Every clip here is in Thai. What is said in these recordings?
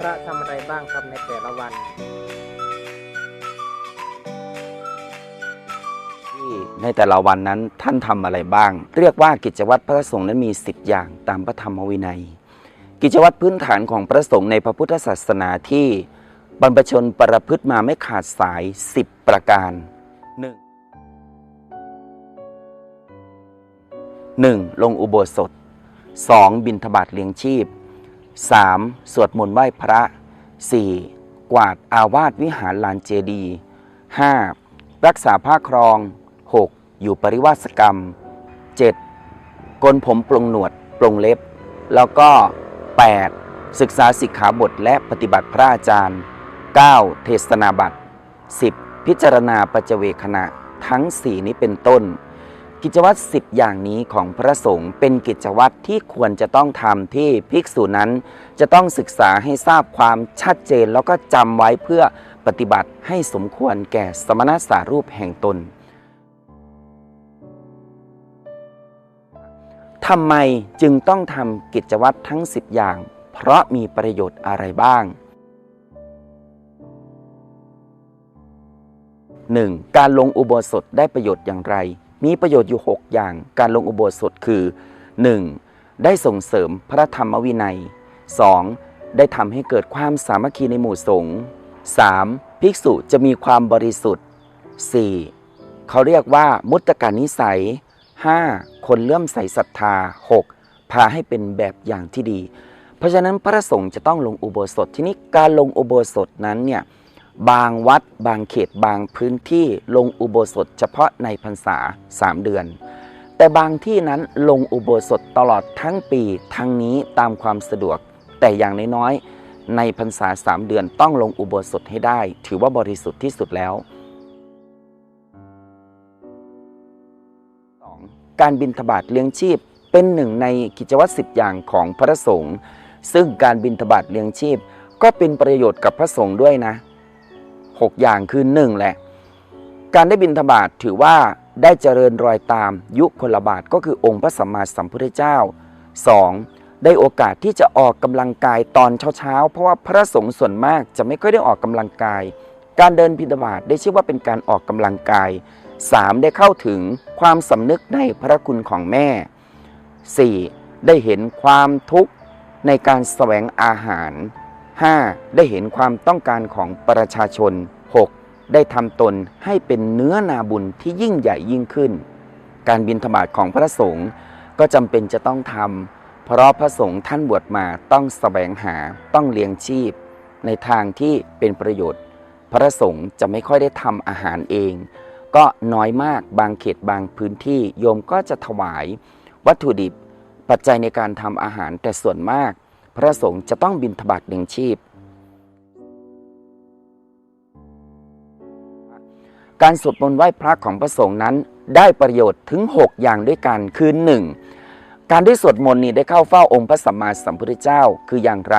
พระทำอะไรบ้างครับในแต่ละวันที่ในแต่ละวันนั้นท่านทำอะไรบ้าง เรียกว่ากิจวัตรพระสงฆ์นั้นมี 10 อย่างตามพระธรรมวินัย กิจวัตรพื้นฐานของพระสงฆ์ในพระพุทธศาสนาที่บรรพชนประพฤติมาไม่ขาดสาย 10 ประการ 1. 1. ลงอุโบสถ 2. บิณฑบาตเลี้ยงชีพ 3. สวดมนต์ไหว้พระ 4. กวาดอาวาสวิหารลานเจดีย์ 5. รักษาผ้าครอง 6. อยู่ปริวาสกรรม 7. กนผมปลงหนวดปลงเล็บ แล้วก็ 8. ศึกษาสิกขาบทและปฏิบัติพระอาจารย์ 9. เทศนาบัตร 10. พิจารณาปัจเจเวคณะทั้ง 4 นี้เป็นต้น กิจวัตร10 อย่างนี้ของพระสงฆ์เป็นกิจวัตรที่ควรจะต้องทำที่ภิกษุนั้น จะต้องศึกษาให้ทราบความชัดเจนแล้วก็จำไว้เพื่อปฏิบัติให้สมควรแก่สมณสารูปแห่งตนทำไมจึงต้องทำกิจวัตรทั้ง 10 อย่าง เพราะมีประโยชน์อะไรบ้าง 1. การลงอุโบสถได้ประโยชน์อย่างไร มีประโยชน์อยู่ 6 อย่าง การลงอุโบสถคือ 1. ได้ส่งเสริมพระธรรมวินัย 2. ได้ทำให้เกิดความสามัคคีในหมู่สงฆ์ 3. ภิกษุจะมีความบริสุทธิ์ 4. เขาเรียกว่ามุตตการนิสัย 5. คนเลื่อมใสศรัทธา 6. พาให้เป็นแบบอย่างที่ดี เพราะฉะนั้นพระสงฆ์จะต้องลงอุโบสถ ทีนี้การลงอุโบสถนั้นเนี่ย บางวัด บางเขตบางพื้นที่ลงอุโบสถเฉพาะในพรรษา 3 เดือน แต่บางที่นั้นลงอุโบสถตลอดทั้งปีทั้งนี้ตามความสะดวก แต่อย่างน้อยๆในพรรษา 3 เดือนต้องลงอุโบสถให้ได้ ถือว่าบริสุทธิ์ที่สุดแล้ว การบินทบาทเลี้ยงชีพเป็นหนึ่งในกิจวัตรสิบอย่างของพระสงฆ์ซึ่งการบินทบาทเลี้ยงชีพ ก็เป็นประโยชน์กับพระสงฆ์ด้วยนะ หกอย่างคือหนึ่งแหละ การได้บินทบาทถือว่าได้เจริญรอยตามยุคลบาทก็คือองค์พระสัมมาสัมพุทธเจ้า 2. ได้โอกาสที่จะออกกำลังกายตอนเช้าๆ เพราะว่าพระสงฆ์ส่วนมากจะไม่ค่อยได้ออกกำลังกาย การเดินบิณฑบาตได้ชื่อว่าเป็นการออกกำลังกาย 3. ได้เข้าถึงความสำนึกในพระคุณของแม่ 4. ได้เห็นความทุกข์ในการแสวงอาหาร 5. ได้เห็นความต้องการของประชาชน 6. ได้ทำตนให้เป็นเนื้อนาบุญที่ยิ่งใหญ่ยิ่งขึ้น การบินธบาตของพระสงฆ์ก็จำเป็นจะต้องทำเพราะพระสงฆ์ท่านบวชมาต้องแสวงหาต้องเลี้ยงชีพ ในทางที่เป็นประโยชน์ พระสงฆ์จะไม่ค่อยได้ทำอาหารเอง ก็น้อยมากบางเขตบางพื้นที่โยมก็จะถวาย วัตถุดิบ ปัจจัยในการทำอาหารแต่ส่วนมาก พระสงฆ์จะต้องบินทบาทเลี้ยงชีพ การสวดมนต์ไหว้พระของพระสงฆ์นั้นได้ประโยชน์ถึง 6 อย่างด้วยกันคือ 1. การได้สวดมนต์นี้ได้เข้าเฝ้าองค์พระสัมมาสัมพุทธเจ้าคืออย่างไร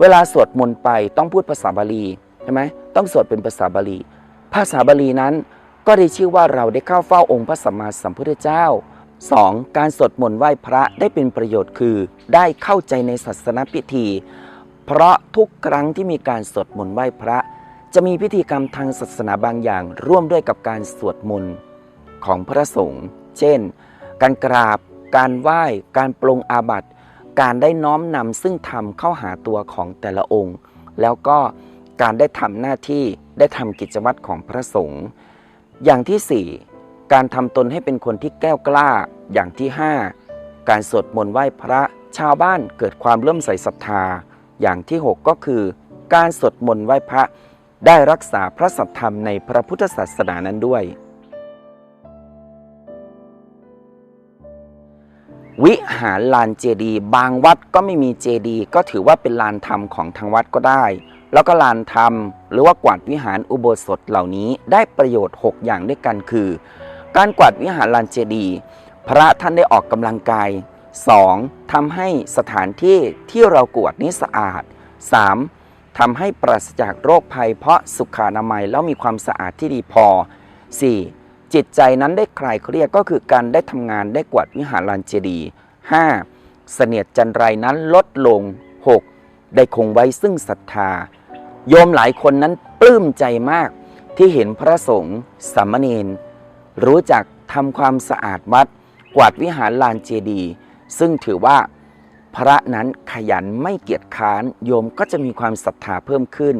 เวลาสวดมนต์ไปต้องพูดภาษาบาลีใช่ไหมต้องสวดเป็นภาษาบาลี ภาษาบาลีนั้นก็ได้ชื่อว่าเราได้เข้าเฝ้าองค์พระสัมมาสัมพุทธเจ้า 2. การสวดมนต์ไหว้พระได้เป็นประโยชน์คือ ได้เข้าใจในศาสนพิธี เพราะทุกครั้งที่มีการสวดมนต์ไหว้พระ จะมีพิธีกรรมทางศาสนาบางอย่าง ร่วมด้วยกับการสวดมนต์ของพระสงฆ์เช่น การกราบ การไหว้ การปรงอาบัติ การได้น้อมนำซึ่งธรรมเข้าหาตัวของแต่ละองค์ แล้วก็การได้ทำหน้าที่ได้ทำกิจวัตรของพระสงฆ์อย่างที่4 การทำตนให้เป็นคนที่แก้วกล้าอย่างที่ 5 การสวดมนต์ไหว้พระชาวบ้านเกิดความเลื่มใส่ศรัทธา อย่างที่ 6 ก็คือ การสวดมนต์ไหว้พระได้รักษาพระสัทธรรมในพระพุทธศาสนานั้นด้วย วิหารลานเจดีย์บางวัดก็ไม่มีเจดีย์ก็ถือว่าเป็นลานธรรมของทางวัดก็ได้ แล้วก็ลานธรรม หรือว่ากวาดวิหารอุโบสถเหล่านี้ได้ประโยชน์ 6 อย่างด้วยกันคือ การกวาดวิหารลานเจดีย์พระท่านได้ออกกำลังกาย 2. ทำให้สถานที่ที่เรากวดนี้สะอาด 3. ทำให้ปราศจากโรคภัย เพราะสุขอนามัยแล้วมีความสะอาดที่ดีพอ 4. จิตใจนั้นได้คลายเครียดก็คือการได้ทำงานได้กวาดวิหารลานเจดีย์ 5. เสนียดจันไรนั้นลดลง 6. ได้คงไว้ซึ่งศรัทธา โยมหลายคนนั้นปลื้มใจมากที่เห็นพระสงฆ์สามเณร รู้จักทำความสะอาดวัด กวาดวิหารลานเจดี ซึ่งถือว่าพระนั้นขยันไม่เกียจค้านโยมก็จะมีความศรัทธาเพิ่มขึ้น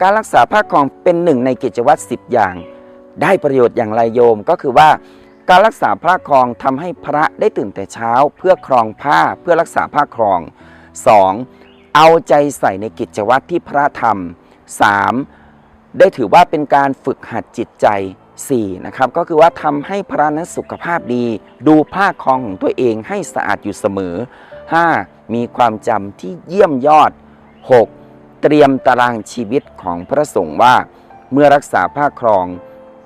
การรักษาผ้าครองเป็นหนึ่งในกิจวัตรสิบอย่าง ได้ประโยชน์อย่างไรโยมก็คือว่า การรักษาผ้าครองทำให้พระได้ตื่นแต่เช้า เพื่อครองผ้าเพื่อรักษาผ้าครอง 2. เอาใจใส่ในกิจวัตรที่พระทำ 3. ได้ถือว่าเป็นการฝึกหัดจิตใจ 4. นะครับก็คือว่าทำให้พระนั้นสุขภาพดี ดูผ้าครองของตัวเองให้สะอาดอยู่เสมอ 5. มีความจำที่เยี่ยมยอด 6. เตรียมตารางชีวิตของพระสงฆ์ว่า เมื่อรักษาผ้าครอง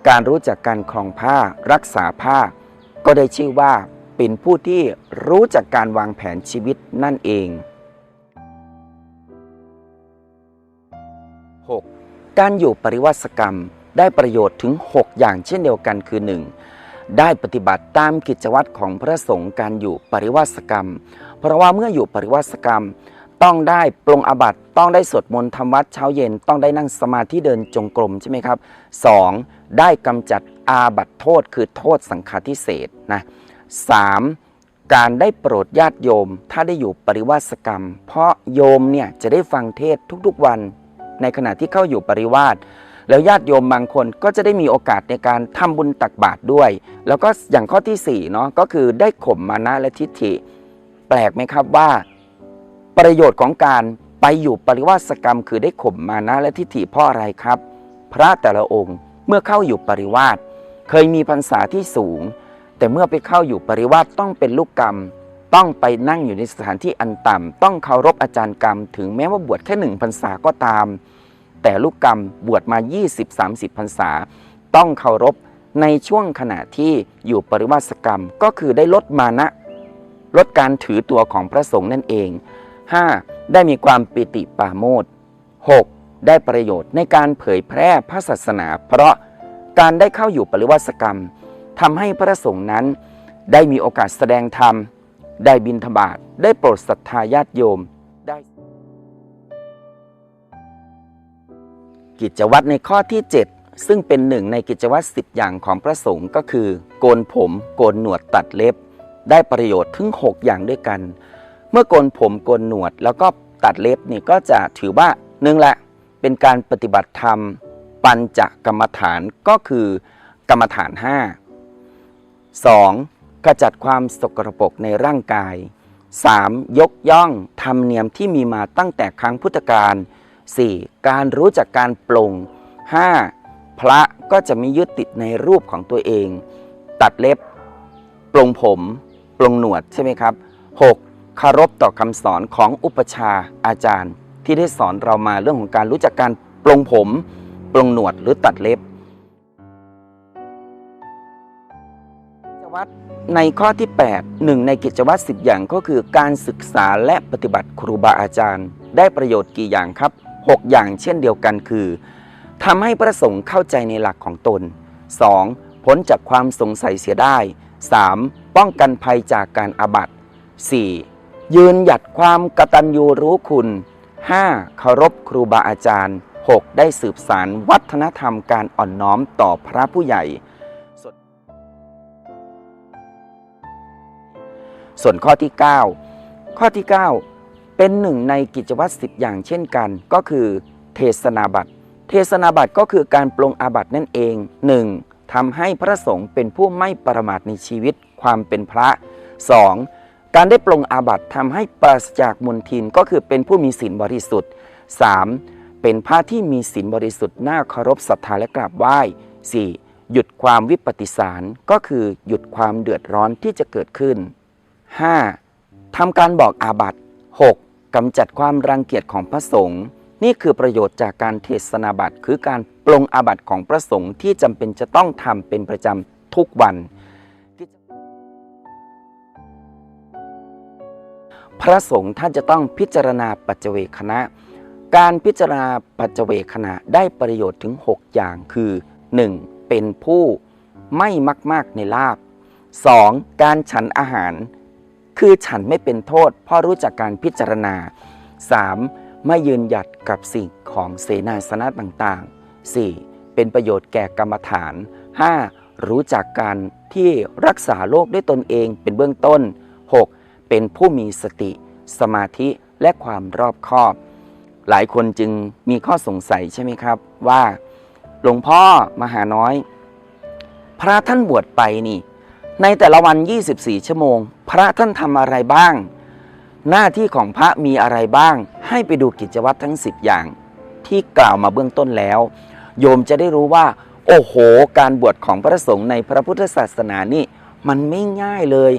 การรู้จักการครองผ้ารักษาผ้า ก็ได้ชื่อว่าเป็นผู้ที่รู้จักการวางแผนชีวิตนั่นเอง การอยู่ปริวัติกรรมได้ประโยชน์ถึง 6 อย่างเช่นเดียวกันคือ 1. ได้ปฏิบัติตามกิจวัตรของพระสงฆ์การอยู่ปริวัติกรรม เพราะว่าเมื่ออยู่ปริวัติกรรม ต้องได้ปรงอาบัตต้องได้สวดมนต์ทำวัดเช้าเย็น ต้องได้นั่งสมาธิเดินจงกรมใช่ไหมครับ 2. ได้กำจัดอาบัติโทษคือโทษสังฆาทิเศษนะ 3. การได้โปรดญาติโยม ถ้าได้อยู่ปริวาสกรรม เพราะโยมเนี่ยจะได้ฟังเทศทุกๆวัน ในขณะที่เข้าอยู่ปริวาสแล้วญาติโยมบางคนก็จะได้มีโอกาสในการทำบุญตักบาตรด้วย แล้วก็อย่างข้อที่4เนาะก็คือได้ข่มมานะและทิฏฐิ แปลกไหมครับว่า ประโยชน์ของการไปอยู่ปริวาสกรรม คือได้ข่มมานะและทิฏฐิเพราะอะไรครับ พระแต่ละองค์เมื่อเข้าอยู่ปริวาสเคยมีพรรษาที่สูง แต่เมื่อไปเข้าอยู่ปริวาสต้องเป็นลูกกรรม ต้องไปนั่งอยู่ในสถานที่อันต่ำต้องเคารพอาจารย์กรรม ถึงแม้ว่าบวชแค่หนึ่งพรรษาก็ตาม แต่ลูกกรรมบวชมา 20-30พรรษา ต้องเคารพในช่วงขณะที่อยู่ปริวาสกรรมก็คือได้ลดมานะ ลดการถือตัวของพระสงฆ์นั่นเอง 5. ได้มีความปิติปาโมท 6. ได้ประโยชน์ในการเผยแพร่พระศาสนา เพราะการได้เข้าอยู่ปริวาสกรรมทำให้พระสงฆ์นั้น ได้มีโอกาสแสดงธรรม ได้บิณฑบาตได้โปรดศรัทธาญาติโยมได้ กิจวัตรในข้อที่ 7 ซึ่งเป็นหนึ่งในกิจวัตรสิบอย่างของพระสงฆ์ก็คือ โกนผม โกนหนวดตัดเล็บ ได้ประโยชน์ถึง 6 อย่างด้วยกัน เมื่อโกนผมโกนหนวดแล้วก็ตัดเล็บนี่ก็จะถือว่าหนึ่งแหละเป็นการปฏิบัติธรรม ปัญจกรรมฐานก็คือกรรมฐาน 5 2. ขจัดความสกรปรกในร่างกาย 3. ยกย่องธรรมเนียมที่มีมาตั้งแต่ครั้งพุทธกาล 4. การรู้จักการปลง 5. พระก็จะไม่ยึดติดในรูปของตัวเอง ตัดเล็บ ปลงผม ปลงหนวดใช่ไหมครับ 6. คารพต่อคำสอนของอุปชาอาจารย์ ที่ได้สอนเรามาเรื่องของการรู้จักการปลงผม ปลงหนวดหรือตัดเล็บจวัตร ในข้อที่ 8 หนึ่งในกิจวัตร10 อย่างก็คือการศึกษาและปฏิบัติครูบาอาจารย์ ได้ประโยชน์กี่อย่างครับ 6 อย่างเช่นเดียวกันคือทำให้พระสงฆ์เข้าใจในหลักของตน 2. พ้นจากความสงสัยเสียได้ 3. ป้องกันภัยจากการอาบัติ 4. ยืนหยัดความกตัญญูรู้คุณ 5. เคารพครูบาอาจารย์ 6. ได้สืบสารวัฒนธรรมการอ่อนน้อมต่อพระผู้ใหญ่ ส่วนข้อที่ 9 ข้อที่ 9 เป็นหนึ่งในกิจวัตรสิบอย่างเช่นกัน ก็คือเทศนาบัตรเทศนาบัตรก็คือการปลงอาบัตินั่นเอง 1. ทำให้พระสงฆ์เป็นผู้ไม่ประมาทในชีวิตความเป็นพระ 2. การได้ปลงอาบัติทำให้ปราศจากมลทินก็คือเป็นผู้มีศีลบริสุทธิ์ 3. เป็นพระที่มีศีลบริสุทธิ์น่าเคารพศรัทธาและกราบไหว้ 4. หยุดความวิปฏิสารก็คือหยุดความเดือดร้อนที่จะเกิดขึ้น 5. ทำการบอกอาบัติ 6. กำจัดความรังเกียจของพระสงฆ์นี่คือประโยชน์จากการเทศนาบัตรคือการปลงอาบัติของพระสงฆ์ที่จำเป็นจะต้องทำเป็นประจำทุกวัน พระสงฆ์ท่านจะต้องพิจารณาปัจเจเวคณะ การพิจารณาปัจเจเวคณะได้ประโยชน์ถึง 6 อย่างคือ 1. เป็นผู้ไม่มักมากในลาบ 2. การฉันอาหาร คือฉันไม่เป็นโทษ เพราะรู้จักการพิจารณา 3. ไม่ยืนหยัดกับสิ่งของเสนาสนะต่างๆ 4. เป็นประโยชน์แก่กรรมฐาน 5. รู้จักการที่รักษาโรคด้วยตนเองเป็นเบื้องต้น 6. เป็นผู้มีสติ สมาธิและความรอบคอบ หลายคนจึงมีข้อสงสัยใช่ไหมครับว่า หลวงพ่อมหาน้อย พระท่านบวชไปนี่ ในแต่ละวัน 24 ชั่วโมง พระท่านทำอะไรบ้าง หน้าที่ของพระมีอะไรบ้าง ให้ไปดูกิจวัตรทั้ง 10 อย่าง ที่กล่าวมาเบื้องต้นแล้ว โยมจะได้รู้ว่า โอ้โห การบวชของพระสงฆ์ในพระพุทธศาสนานี่ มันไม่ง่ายเลย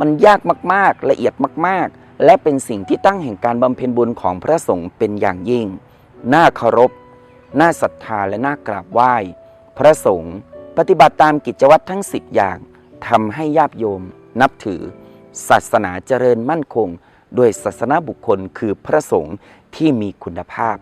มันยากมากๆ ละเอียดมากๆ และเป็นสิ่งที่ตั้งแห่งการบำเพ็ญบุญของพระสงฆ์เป็นอย่างยิ่ง น่าเคารพ น่าศรัทธาและน่ากราบไหว้ พระสงฆ์ปฏิบัติตามกิจวัตรทั้ง 10 อย่าง ทำให้ญาติโยมนับถือ ศาสนาเจริญมั่นคงโดยศาสนาบุคคลคือพระสงฆ์ที่มีคุณภาพ